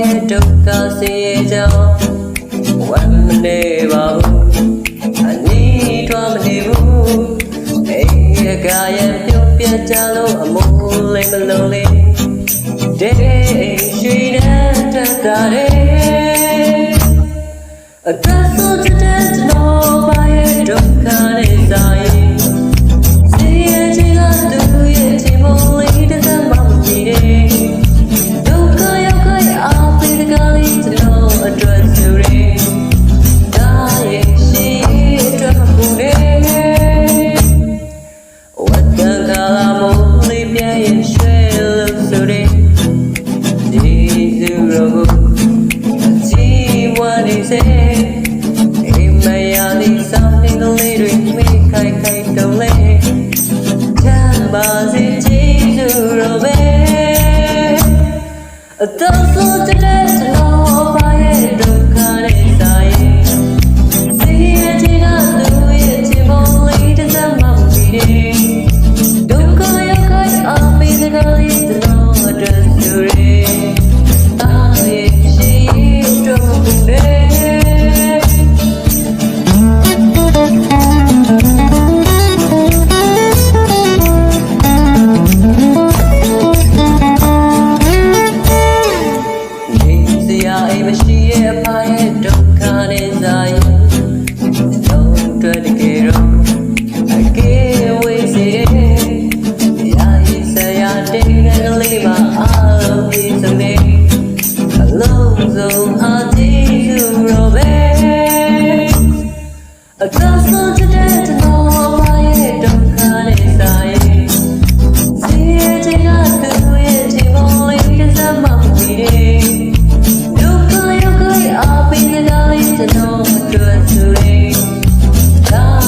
ရဲ့ဒုက္ခဆင်းရဲကြောင့်ဝမ်းမနေပါဘူးအနီးထွားမနေဘူးအိမ်ရကရဲ့ပြုတ်ပြကြလို့အမိုးလေးမလုံးလေးဒေးရွှေနဲ့တက်တာရဲ့အသာ စေအိမ်မရလေးစောင်းနေကလေးတွေမိခိုက်ခိုက်တုံးလေးချမ်းပါစေကြည်စုရောပဲအတော့ဆိုတဲ့ကျွန်တော် ရာအိမ်မရှိရဲ့အဖရဲ့ဒုက္ခနဲ့ဆိုင်လုံးတွေ့တကယ်တော့အကေဝေးစေရာဤဆရာတဲ့ကလေးမအားလုံးဒီစနေအလုံးစုံအားကြည့်သူရောပဲအကဆုံး ကားလေးကျွန်တော်အတွက်ဆိုရင်ဒါ